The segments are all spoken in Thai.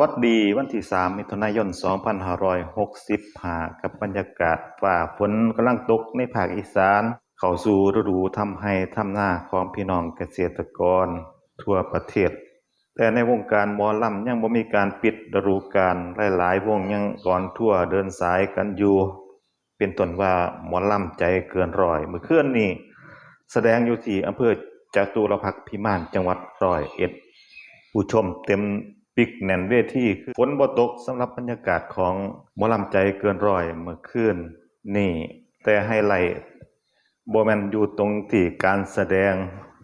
วัสดีวันที่ 3 มิถุนายน 2565 กับบรรยากาศฝ่าฝนกำลังตกในภาคอีสาน เข้าสู่ฤดูทำให้ทำนาของพี่น้องเกษตรกร ทั่วประเทศ แต่ในวงการหมอลำยังบ่มีการปิดฤดูกาลหลายๆ วงยังก่อนทั่วเดินสายกันอยู่ เป็นต้นว่าหมอลำใจเกินร้อยเมื่อคืนนี้แสดงอยู่ที่อำเภอจตุรพักษ์พิมานจังหวัดร้อยเอ็ดผู้ชมเต็ม ปิกแน่นเวทีคือฝนบ่ตกสำหรับบรรยากาศของหมอลำใจเกินร้อยเมื่อคืนนี่ แต่ไฮไลท์บ่แมนอยู่ตรงที่การแสดง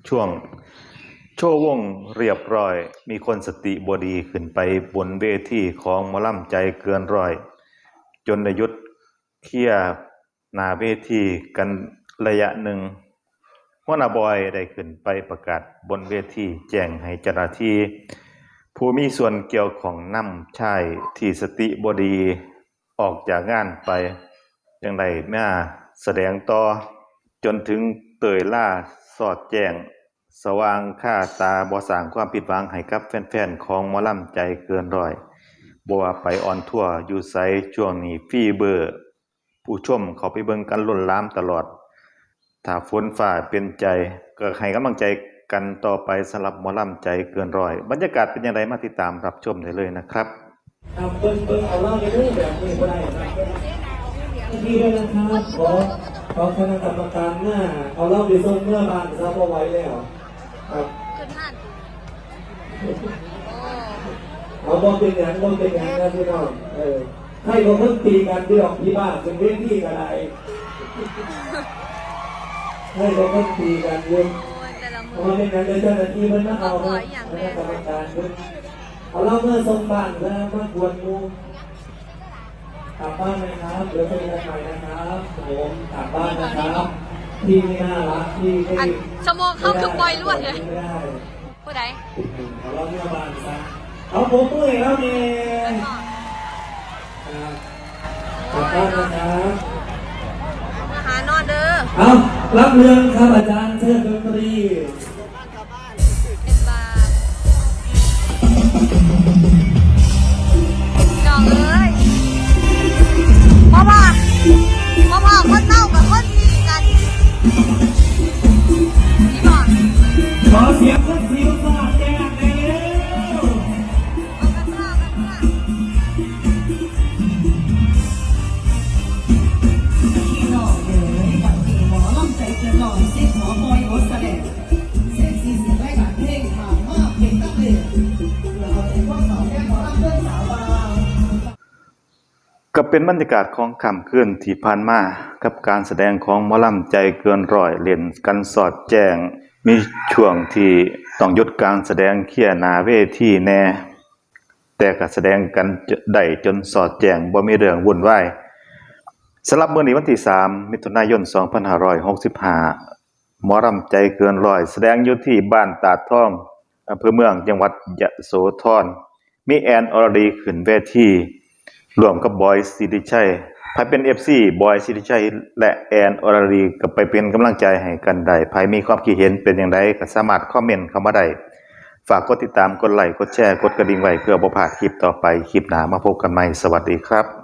ช่วง โชว์วงเรียบร้อย มีคนสติบดีขึ้นไปบนเวทีของหมอลำใจเกินร้อย จนได้ยุดเคลียหน้าเวทีกันระยะหนึ่งหัวหน้าบอยได้ขึ้นไปประกาศบนเวทีแจ้งให้เจ้าหน้าที่ ผู้มีส่วนเกี่ยวของน้ำชายที่สติบดีออกจากงานไปจังไดมาแสดงต่อ จนถึงเตยล่าสอดแจ้งสว่างค่าตาบ่สร้างความผิดหวังให้กับแฟนๆ ของมอลำใจเกินร้อยบ่ว่าไปออนทัวร์อยู่ไสช่วงนี้ฟีเบอร์ ผู้ชมเขาไปเบิ่งกันล้นหลามตลอด ถ้าฝนฟ้าเป็นใจก็ให้กำลังใจ กันต่อไปสำหรับหมอลำใจเกินร้อย บรรยากาศเป็นอย่างไรมาติดตามรับชมได้เลยนะครับครับเบิ้งเบิ้งเอาเล่าในรูปแบบนี้ก็ได้ครับนี่ด้วยนะครับขอขอคณะกรรมการหน้าเอาเล่าไปส่งเมื่อบานซะพอไว้แล้วครับขึ้นห้านโอ้เอาบอลเป็นอย่างบอลเป็นอย่างนะพี่น้องเออให้เขาเพิ่งตีกันที่ออกที่บ้านเป็นเรื่องที่กันไรให้เขาเพิ่งตีกันเรื่อง โอ้ยแต่ละมืเอาอเป็นอย่างเดียเจ้าหน้าที่มันมาเอาครับคณะกรรมการเพิ่งเอาเล่าเมื่อส่งบ้านแล้วมากวนมูกลับบ้านนะครับเดี๋ยวเจอกันใหม่นะครับผมกลับบ้านนะครับที่ไม่น่ารักที่ไม่อันชั่วโมงเข้าคือปล่อยรวดเลยไม่ได้ผู้ใดเอาเราเมื่อบานซะเอาผมเมื่อยแล้วเนี่ยกลับบ้านนะครับมาหานอนเด้อเอา รับเรื่องครับอาจารย์เชิญดนตรีเป็นบาท ก็เป็นบรรยากาศของค่ำคืนที่ผ่านมากับการแสดงของหมอลำใจเกินร้อยเล่นกันสอดแจ้งมีช่วงที่ต้องหยุดการแสดงเคลียนาเวทีแน่ แต่ก็แสดงกันได้จนสอดแจ้งบ่มีเรื่องวุ่นวายสำหรับเมื้อนี้วันที่ 3 มิถุนายน 2565 หมอรำใจเกินร้อยแสดงอยู่ที่บ้านตาดทองอำเภอเมืองจังหวัดยะโสธรมีแอนอรดีขึ้นเวที รวมกับบอยสิริชัยภายเป็นเอฟซีบอยสิริชัย และแอนอรรีกับไปเป็นกำลังใจให้กันได้ภายมีความคิดเห็นเป็นอย่างไรก็สามารถคอมเมนต์เข้ามาได้ฝากกดติดตาม กดไลค์ กดแชร์ กดกระดิ่งไว้เพื่อบ่พลาดคลิปต่อไป คลิปหน้ามาพบกันใหม่ สวัสดีครับ